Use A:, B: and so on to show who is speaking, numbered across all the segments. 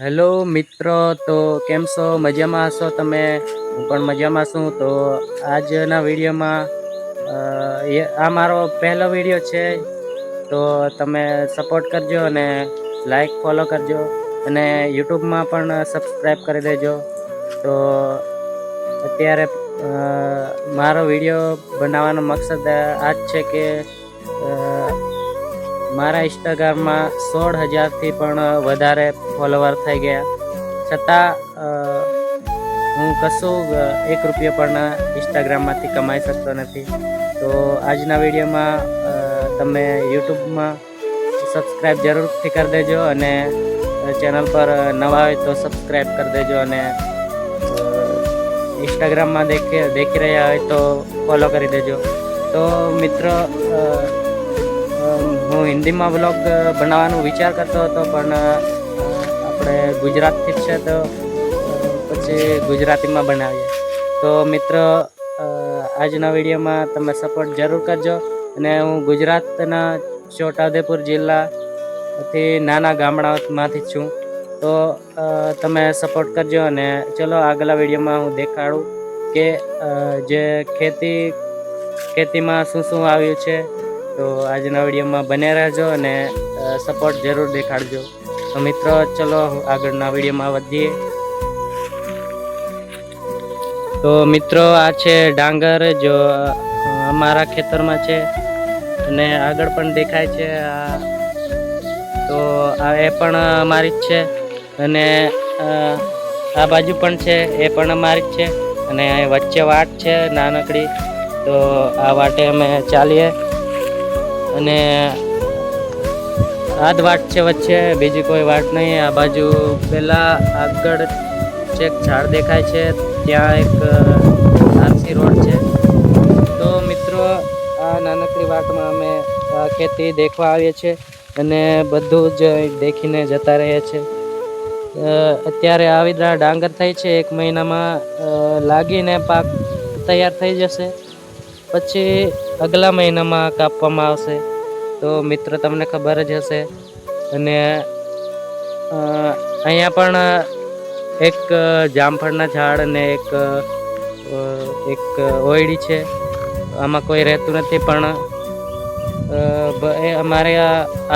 A: Hello મિત્રો, તો કેમ છો? મજામાં હશો તમે? હું પણ મજામાં છું. તો આજના વિડીયોમાં આ મારો પહેલો વીડિયો છે. તો તમે સપોર્ટ કરજો અને લાઈક, ફોલો કરજો અને યુટ્યુબમાં પણ સબસ્ક્રાઈબ કરી દેજો. તો અત્યારે મારો વીડિયો બનાવવાનો મકસદ આ જ છે કે મારા ઇન્સ્ટાગ્રામમાં સોળ હજારથી પણ વધારે ફોલોવર થઈ ગયા. છતાં હું કશું એક રૂપિયો પણ ઇન્સ્ટાગ્રામમાંથી કમાઈ શકતો નથી. તો આજના વિડીયોમાં તમે યુટ્યુબમાં સબસ્ક્રાઈબ જરૂરથી કરી દેજો અને ચેનલ પર નવા હોય તો સબસ્ક્રાઈબ કરી દેજો અને ઇન્સ્ટાગ્રામમાં દેખી દેખી રહ્યા હોય તો ફોલો કરી દેજો. તો મિત્રો હું હિન્દીમાં બ્લોગ બનાવવાનો વિચાર કરતો હતો, પણ આપણે ગુજરાતથી છે તો પછી ગુજરાતીમાં બનાવીએ. તો મિત્રો આજના વિડીયોમાં તમે સપોર્ટ જરૂર કરજો અને હું ગુજરાતના છોટાઉદેપુર જિલ્લાથી નાના ગામડામાંથી છું. તો તમે સપોર્ટ કરજો અને ચલો આગલા વિડીયોમાં હું દેખાડું કે જે ખેતી, ખેતીમાં શું શું આવ્યું છે તો આજના વિડીયોમાં બને રહેજો અને સપોર્ટ જરૂર દેખાડજો. તો મિત્રો, ચલો આગળના વિડીયોમાં વધીએ તો મિત્રો, આ છે ડાંગર, જો અમારા ખેતરમાં છે અને આગળ પણ દેખાય છે આ. તો આ એ પણ અમારી જ છે અને આ બાજુ પણ છે, એ પણ અમારી જ છે અને વચ્ચે વાટ છે નાનકડી. તો આ વાટે અમે ચાલીએ. અને આ જ વાટ છે વચ્ચે, બીજી કોઈ વાટ નહીં. આ બાજુ પહેલાં આગળ ચેક ઝાડ દેખાય છે. ત્યાં એક આરસી રોડ છે. તો મિત્રો, આ નાનકડી વાટમાં અમે ખેતી દેખવા આવીએ છીએ અને બધું જ દેખીને જતા રહીએ છીએ. અત્યારે આવી ડાંગર થઈ છે. એક મહિનામાં લાગીને પાક તૈયાર થઈ જશે. પછી અગલા મહિનામાં કાપવામાં આવશે. તો મિત્ર, તમને ખબર જ હશે. અને અહીંયા પણ એક જામફળના ઝાડ અને એક એક ઓયડી છે. આમાં કોઈ રહેતું નથી, પણ અમારે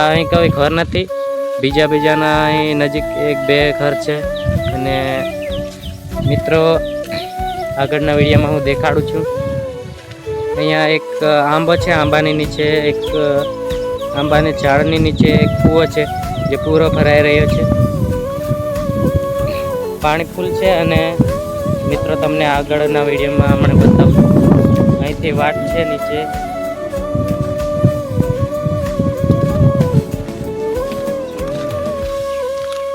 A: અહીં કોઈ ઘર નથી. બીજા બીજાના અહીં નજીક એક બે ઘર છે. અને મિત્રો, આગળના વિડીયોમાં હું દેખાડું છું. અહીંયા એક આંબો છે, આંબાની નીચે એક આંબાની ઝાડની નીચે એક કૂવો છે, જે પૂરો ભરાઈ રહ્યો છે. પાણી ફૂલ છે અને મિત્રો તમને આગળના વિડીયોમાં હમણાં બતાવું. અહીંથી વાટ છે નીચે.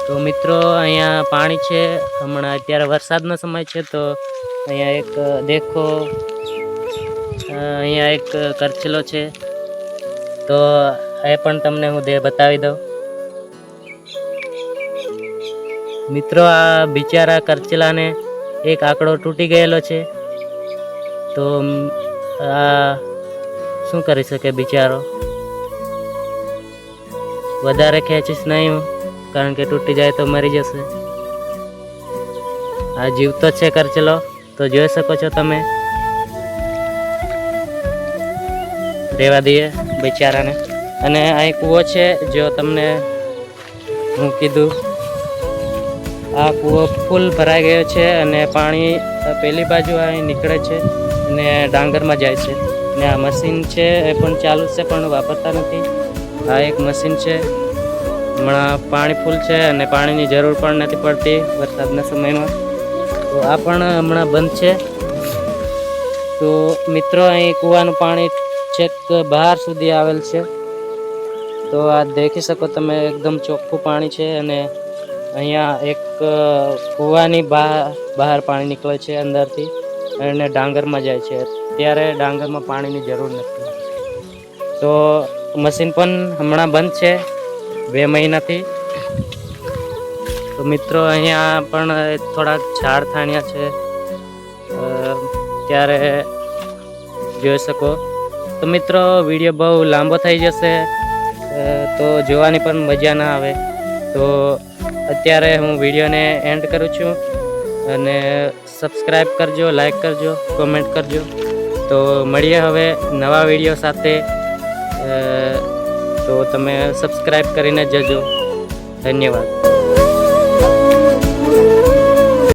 A: તો મિત્રો અહીંયા પાણી છે, હમણાં અત્યારે વરસાદનો સમય છે, તો અહીંયા એક દેખો. અહીંયા એક કરચલો છે. તો એ પણ તમને હું બતાવી દઉં. મિત્રો, આ બિચારા કરચલાને એક આંકડો તૂટી ગયેલો છે. તો આ શું કરી શકે બિચારો? વધારે ખેંચીશ નહીં હું, કારણ કે તૂટી જાય તો મરી જશે. આ જીવતો છે કરચલો તો જોઈ શકો છો તમે. રેવા દઈએ બિચારાને. અને અહીં કૂવો છે જો તમને હું કીધું. આ કૂવો ફૂલ ભરાઈ ગયો છે અને પાણી પેલી બાજુ અહીં નીકળે છે અને ડાંગરમાં જાય છે. ને આ મશીન છે એ પણ ચાલુ છે પણ વાપરતા નથી. આ એક મશીન છે. હમણાં પાણી ફૂલ છે અને પાણીની જરૂર પણ નથી પડતી વરસાદના સમયમાં. તો આ પણ હમણાં બંધ છે. તો મિત્રો, અહીં કૂવાનું પાણી છેક બહાર સુધી આવેલ છે. તો આ દેખી શકો તમે એકદમ ચોખ્ખું પાણી છે અને અહીંયા એક કૂવાની બહાર બહાર પાણી નીકળે છે અંદરથી અને ડાંગરમાં જાય છે. ત્યારે ડાંગરમાં પાણીની જરૂર નથી. તો મશીન પણ હમણાં બંધ છે, બે મહિનાથી. તો મિત્રો અહીંયા પણ થોડાક ઝાડ થાણ્યા છે. ત્યારે જોઈ શકો. તો મિત્રો વીડિયો બહુ લાંબો થઈ જશે તો જોવાની પણ મજા ના આવે. તો અત્યારે હું વિડીયોને એન્ડ કરું છું. અને સબસ્ક્રાઈબ કરજો લાઈક કરજો કોમેન્ટ કરજો. તો મળીએ હવે નવા વીડિયો સાથે. તો તમે સબસ્ક્રાઈબ કરીને જજો. ધન્યવાદ.